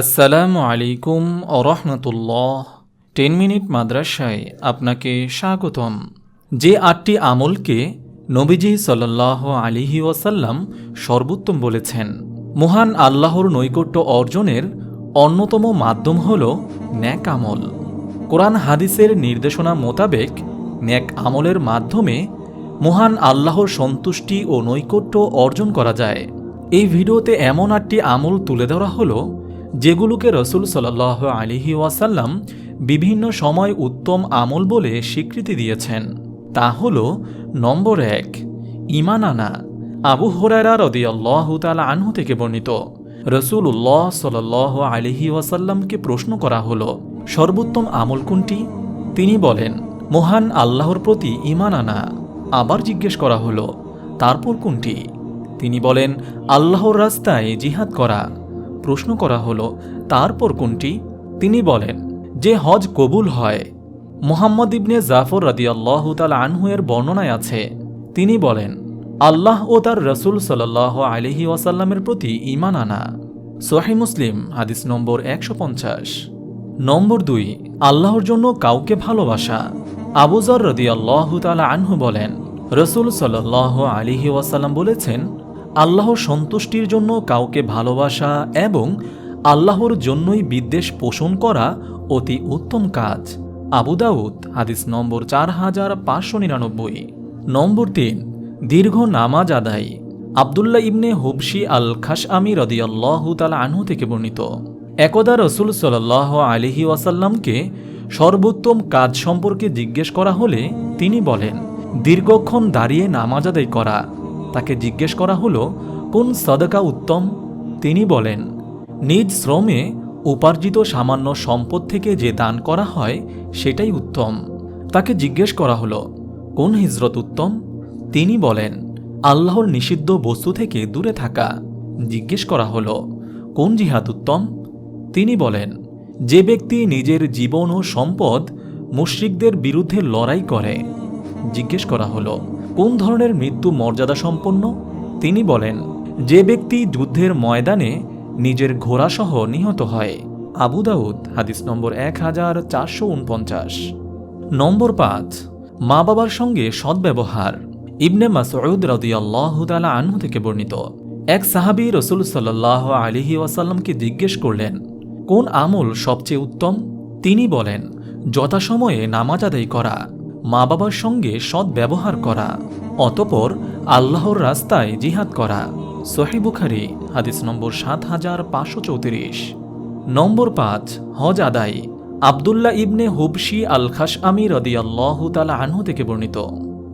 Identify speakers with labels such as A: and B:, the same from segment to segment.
A: আসসালামু আলাইকুম রহমতুল্লাহ। Ten minute মাদ্রাসায় আপনাকে স্বাগতম। যে আটটি আমলকে নবীজি সাল্লাহ আলিহি ওয়াসাল্লাম সর্বোত্তম বলেছেন, মহান আল্লাহর নৈকট্য অর্জনের অন্যতম মাধ্যম হল ন্যাক আমল। কোরআন হাদিসের নির্দেশনা মোতাবেক ন্যাক আমলের মাধ্যমে মহান আল্লাহর সন্তুষ্টি ও নৈকট্য অর্জন করা যায়। এই ভিডিওতে এমন আটটি আমল তুলে ধরা হলো যেগুলোকে রসুল সাল্লাহ আলিহি ওয়াসাল্লাম বিভিন্ন সময় উত্তম আমল বলে স্বীকৃতি দিয়েছেন, তা হল, নম্বর এক ইমান আনা, আবু হরারা রদিয়াল্লাহ তালা আনহু থেকে বর্ণিত। রসুল উল্লাহ সাল আলিহি ওয়াসাল্লামকে প্রশ্ন করা হল, সর্বোত্তম আমল কোনটি? তিনি বলেন, মহান আল্লাহর প্রতি ইমান আনা। আবার জিজ্ঞেস করা হলো, তারপর কোনটি? তিনি বলেন, আল্লাহর রাস্তায় জিহাদ করা। প্রশ্ন করা হলো, তারপর কোনটি? তিনি বলেন, যে হজ কবুল হয়। মোহাম্মদ ইবনে জাফর রাদিয়াল্লাহু তাল আনহু এর বর্ণনায় আছে। তিনি বলেন, আল্লাহ ও তার রসুল সাল্লাহ আলহি ওয়াসাল্লামের প্রতি ইমান আনা। সোহাই মুসলিম, হাদিস নম্বর একশো পঞ্চাশ। নম্বর দুই, আল্লাহর জন্য কাউকে ভালোবাসা। আবুজর রদি আল্লাহ তালা আনহু বলেন, রসুল সাল্লাহ আলিহি ওয়াসাল্লাম বলেছেন আল্লাহর সন্তুষ্টির জন্য কাউকে ভালোবাসা এবং আল্লাহর জন্যই বিদ্বেষ পোষণ করা অতি উত্তম কাজ। আবু দাউদ, হাদিস নম্বর চার হাজার পাঁচশো নিরানব্বই। নম্বর তিন, দীর্ঘ নামাজ আদায়। আবদুল্লাহ ইবনে হুবশি আল খাস আমি রদিয়াল্লাহ তালা আনহু থেকে বর্ণিত। একদা রসুল সাল্লাহ আলিহি ওয়াসাল্লামকে সর্বোত্তম কাজ সম্পর্কে জিজ্ঞেস করা হলে তিনি বলেন, দীর্ঘক্ষণ দাঁড়িয়ে নামাজ আদায় করা তাকে জিজ্ঞেস করা হলো, কোন সদকা উত্তম? তিনি বলেন, নিজ শ্রমে উপার্জিত সামান্য সম্পদ থেকে যে দান করা হয়, সেটাই উত্তম। তাকে জিজ্ঞেস করা হলো, কোন হিজরত উত্তম? তিনি বলেন, আল্লাহর নিষিদ্ধ বস্তু থেকে দূরে থাকা। জিজ্ঞেস করা হলো, কোন জিহাদ উত্তম? তিনি বলেন, যে ব্যক্তি নিজের জীবন ও সম্পদ মুশ্রিকদের বিরুদ্ধে লড়াই করে। জিজ্ঞেস করা হলো কোন ধরনের মৃত্যু মর্যাদা সম্পন্ন? তিনি বলেন, যে ব্যক্তি যুদ্ধের ময়দানে নিজের ঘোড়াসহ নিহত হয়। আবু দাউদ, হাদিস নম্বর এক হাজার চারশো উনপঞ্চাশ। নম্বর পাঁচ, মা বাবার সঙ্গে সদ্ব্যবহার। ইবনে মাসউদ রাদিয়াল্লাহু তাআলা আনহু থেকে বর্ণিত। এক সাহাবী রসুল সাল্লাহ আলিহি ওয়াসাল্লামকে জিজ্ঞেস করলেন, কোন আমল সবচেয়ে উত্তম? তিনি বলেন, যথাসময়ে নামাজ আদায় করা। মা বাবার সঙ্গে সৎ ব্যবহার করা, অতপর আল্লাহর রাস্তায় জিহাদ করা। সোহি বুখারি, হাদিস নম্বর সাত হাজার পাঁচশো চৌত্রিশ। নম্বর পাঁচ, হজ আদায়, আবদুল্লাহ ইবনে হুবশি আল খাস আমি রদিয়াল্লাহ তালা আনহু থেকে বর্ণিত।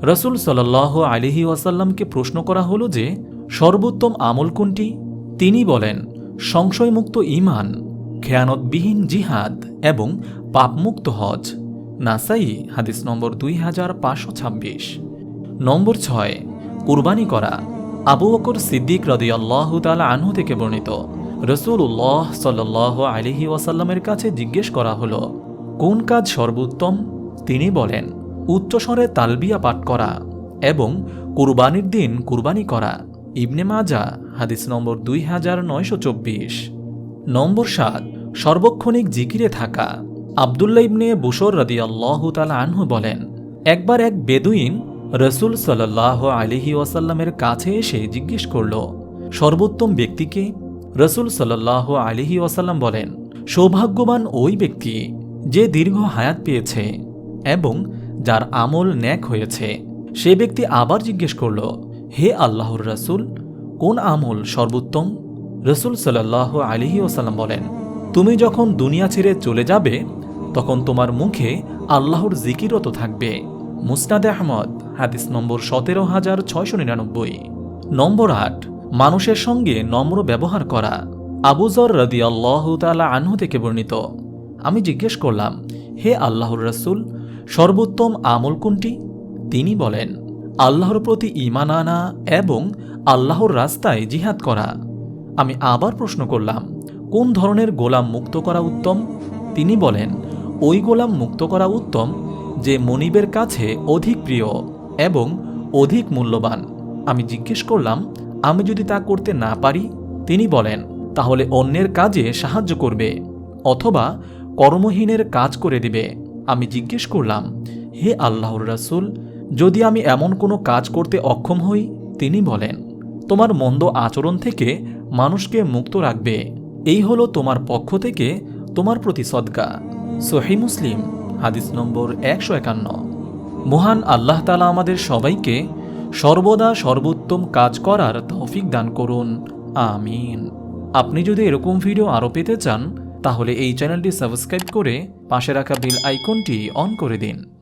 A: রসুল সাল্লাহ আলিহি ওয়াসাল্লামকে প্রশ্ন করা হলো যে, সর্বোত্তম আমল কোনটি? তিনি বলেন, সংশয়মুক্ত ইমান খেয়ানতবিহীন জিহাদ এবং পাপমুক্ত হজ। নাসাই হাদিস নম্বর দুই হাজার পাঁচশো ছাব্বিশ। নম্বর ছয়, কুরবানি করা। আবু বকর সিদ্দিক রদিয়াল্লাহ তালা আনহু থেকে বর্ণিত। রসুল উল্লাহ সাল্লাহ আলিহি ওয়াসাল্লামের কাছে জিজ্ঞেস করা হলো, কোন কাজ সর্বোত্তম? তিনি বলেন উচ্চস্বরে তালবিয়া পাঠ করা এবং কুরবানির দিন কুরবানি করা। ইবনে মাজা, হাদিস নম্বর দুই হাজার নয়শো চব্বিশ। নম্বর সাত, সর্বক্ষণিক জিকিরে থাকা। আবদুল্লা ইবনে বুসর রদি আল্লাহ তালা আনহু বলেন, একবার এক বেদুইন রসুল সাল্লাহ আলিহি ওয়াসাল্লামের কাছে এসে জিজ্ঞেস করল, সর্বোত্তম ব্যক্তিকে? রসুল সাল্লাহ আলিহি ওয়াসাল্লাম বলেন, সৌভাগ্যবান ওই ব্যক্তি যে দীর্ঘ হায়াত পেয়েছে এবং যার আমল ন্যাক হয়েছে। সে ব্যক্তি আবার জিজ্ঞেস করল, হে আল্লাহর রসুল, কোন আমল সর্বোত্তম? রসুল সাল্লাহ আলিহি ওসাল্লাম বলেন, তুমি যখন দুনিয়া ছেড়ে চলে যাবে তখন তোমার মুখে আল্লাহর জিকিরত থাকবে। মুস্তাদে আহমদ, হাদিস নম্বর সতেরো হাজার ছয়শো নিরানব্বই। নম্বর আট, মানুষের সঙ্গে নম্র ব্যবহার করা। আবুজর রদি আল্লাহ তালা আনহু থেকে বর্ণিত। আমি জিজ্ঞেস করলাম, হে আল্লাহর রসুল, সর্বোত্তম আমল কোনটি? তিনি বলেন, আল্লাহর প্রতি ইমান আনা এবং আল্লাহর রাস্তায় জিহাদ করা। আমি আবার প্রশ্ন করলাম, কোন ধরনের গোলাম মুক্ত করা উত্তম? তিনি বলেন ওই গোলাম মুক্ত করা উত্তম যে মনিবের কাছে অধিক প্রিয় এবং অধিক মূল্যবান। আমি জিজ্ঞেস করলাম, আমি যদি তা করতে না পারি? তিনি বলেন, তাহলে অন্যের কাজে সাহায্য করবে অথবা কর্মহীনের কাজ করে দিবে। আমি জিজ্ঞেস করলাম, হে আল্লাহর রাসূল, যদি আমি এমন কোনো কাজ করতে অক্ষম হই? তিনি বলেন, তোমার মন্দ আচরণ থেকে মানুষকে মুক্ত রাখবে। এই হলো তোমার পক্ষ থেকে তোমার প্রতি সদকা। সহি মুসলিম, হাদিস নম্বর একশো একান্ন। মহান আল্লাহ তালা আমাদের সবাইকে সর্বদা সর্বোত্তম কাজ করার তৌফিক দান করুন। আমিন। আপনি যদি এরকম ভিডিও আরও পেতে চান, তাহলে এই চ্যানেলটি সাবস্ক্রাইব করে পাশে রাখা বেল আইকনটি অন করে দিন।